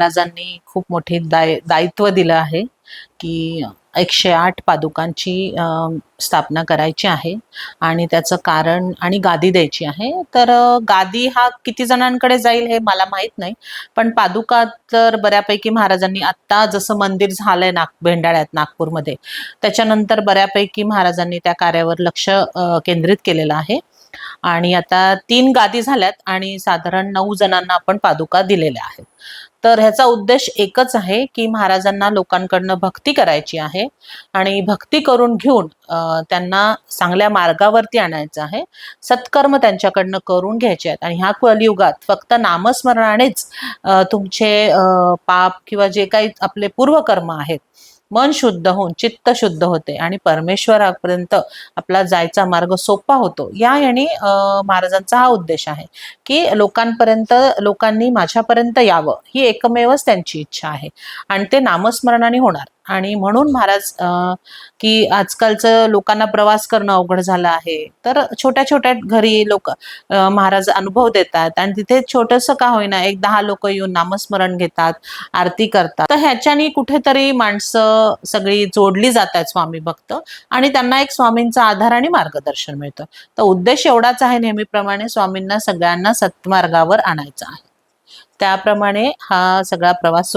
महाराजांनी खूप मोठे दाय दायित्व दिलं आहे की एकशे आठ पादुकांची स्थापना करायची आहे आणि त्याचं कारण आणि गादी द्यायची आहे. तर गादी हा किती जणांकडे जाईल हे मला माहीत नाही. पण पादुका तर बऱ्यापैकी महाराजांनी आत्ता जसं मंदिर झालंय नाग भेंडाळ्यात नागपूरमध्ये त्याच्यानंतर बऱ्यापैकी महाराजांनी त्या कार्यावर लक्ष केंद्रित केलेलं आहे. आणि आता तीन गादी झाल्यात आणि साधारण नऊ जणांना आपण पादुका दिलेल्या आहेत. तर ह्याचा उद्देश एकच आहे की महाराजांना लोकांकडनं भक्ती करायची आहे आणि भक्ती करून घेऊन त्यांना चांगल्या मार्गावरती आणायचं आहे. सत्कर्म त्यांच्याकडनं करून घ्यायचे आहेत. आणि ह्या कलियुगात फक्त नामस्मरणानेच तुमचे पाप किंवा जे काही आपले पूर्वकर्म आहेत मन शुद्ध होऊन चित्त शुद्ध होते आणि परमेश्वरापर्यंत आपला जायचा मार्ग सोपा होतो. या याने महाराजांचा हा उद्देश आहे की लोकांपर्यंत लोकांनी माझ्यापर्यंत यावं ही एकमेवच त्यांची इच्छा आहे. आणि ते नामस्मरणाने होणार. आणि म्हणून महाराज की आजकालचं लोकांना प्रवास करणं अवघड झालं आहे. तर छोट्या छोट्या घरी लोक महाराज अनुभव देतात आणि तिथे छोटंसं का होईना एक दहा लोक येऊन नामस्मरण घेतात आरती करतात. तर ह्याच्यानी कुठेतरी माणसं सगळी जोडली जात आहेत स्वामी भक्त आणि त्यांना एक स्वामींचा आधार आणि मार्गदर्शन मिळतं. तर उद्देश एवढाच आहे नेहमीप्रमाणे स्वामींना सगळ्यांना सत्मार्गावर आणायचा आहे. त्याप्रमाणे हा सगळा प्रवास सुरू